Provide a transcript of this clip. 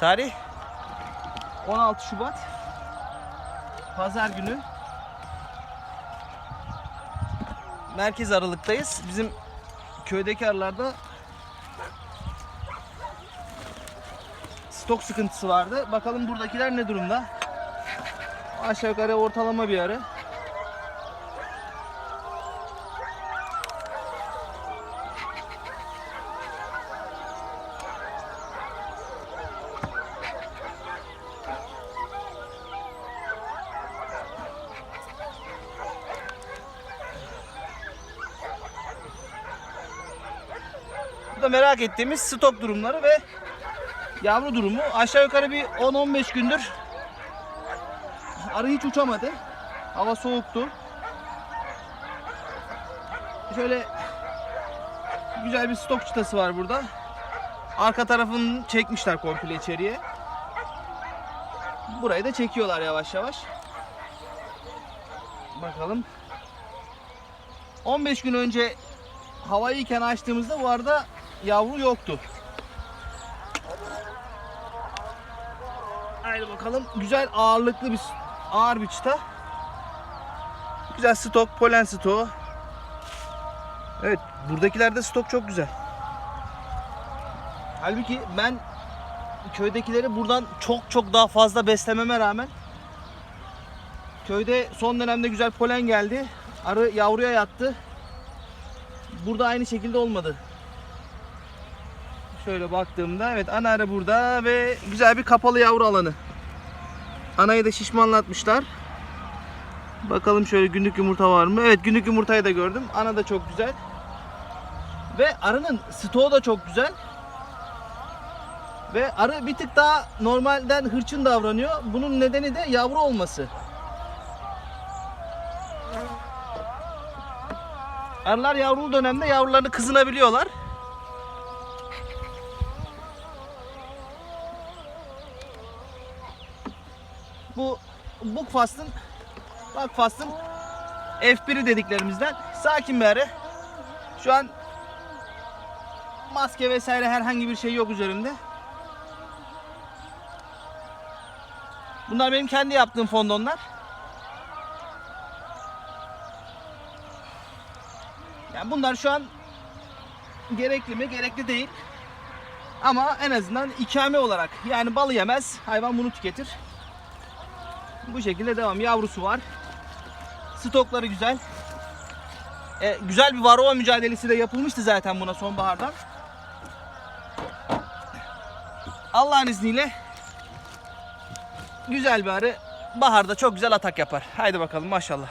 Tarih 16 Şubat Pazar günü Merkez aralıktayız. Bizim köydeki arılarda stok sıkıntısı vardı. Bakalım buradakiler ne durumda? Aşağı yukarı ortalama bir arı. Bu da merak ettiğimiz stok durumları ve yavru durumu. Aşağı yukarı bir 10-15 gündür arı hiç uçamadı. Hava soğuktu. Şöyle güzel bir stok çıtası var burada. Arka tarafını çekmişler komple içeriye. Burayı da çekiyorlar yavaş yavaş. Bakalım. 15 gün önce hava iyiken açtığımızda bu arada yavru yoktu. Haydi bakalım. Güzel ağırlıklı bir ağır bir çıta. Güzel stok, polen stoğu. Evet, buradakilerde stok çok güzel. Halbuki ben köydekileri buradan çok çok daha fazla beslememe rağmen köyde son dönemde güzel polen geldi. Arı yavruya yattı. Burada aynı şekilde olmadı. Şöyle baktığımda evet arı burada ve güzel bir kapalı yavru alanı. Anayı da şişmanlatmışlar. Bakalım şöyle günlük yumurta var mı? Evet günlük yumurtayı da gördüm. Ana da çok güzel. Ve arının stoğu da çok güzel. Ve arı bir tık daha normalden hırçın davranıyor. Bunun nedeni de yavru olması. Arılar yavrulu dönemde yavrularını kızınabiliyorlar. Bu Bukfast'ın Buckfast'ın F1'i dediklerimizden sakin bir arı. Şu an maske vesaire herhangi bir şey yok üzerinde. Bunlar benim kendi yaptığım fondonlar. Yani bunlar şu an gerekli mi? Gerekli değil. Ama en azından ikame olarak yani balı yemez. Hayvan bunu tüketir. Bu şekilde devam. Yavrusu var. Stokları güzel. E, güzel bir varroa mücadelesi de yapılmıştı zaten buna sonbahardan. Allah'ın izniyle güzel bir arı. Baharda çok güzel atak yapar. Haydi bakalım maşallah.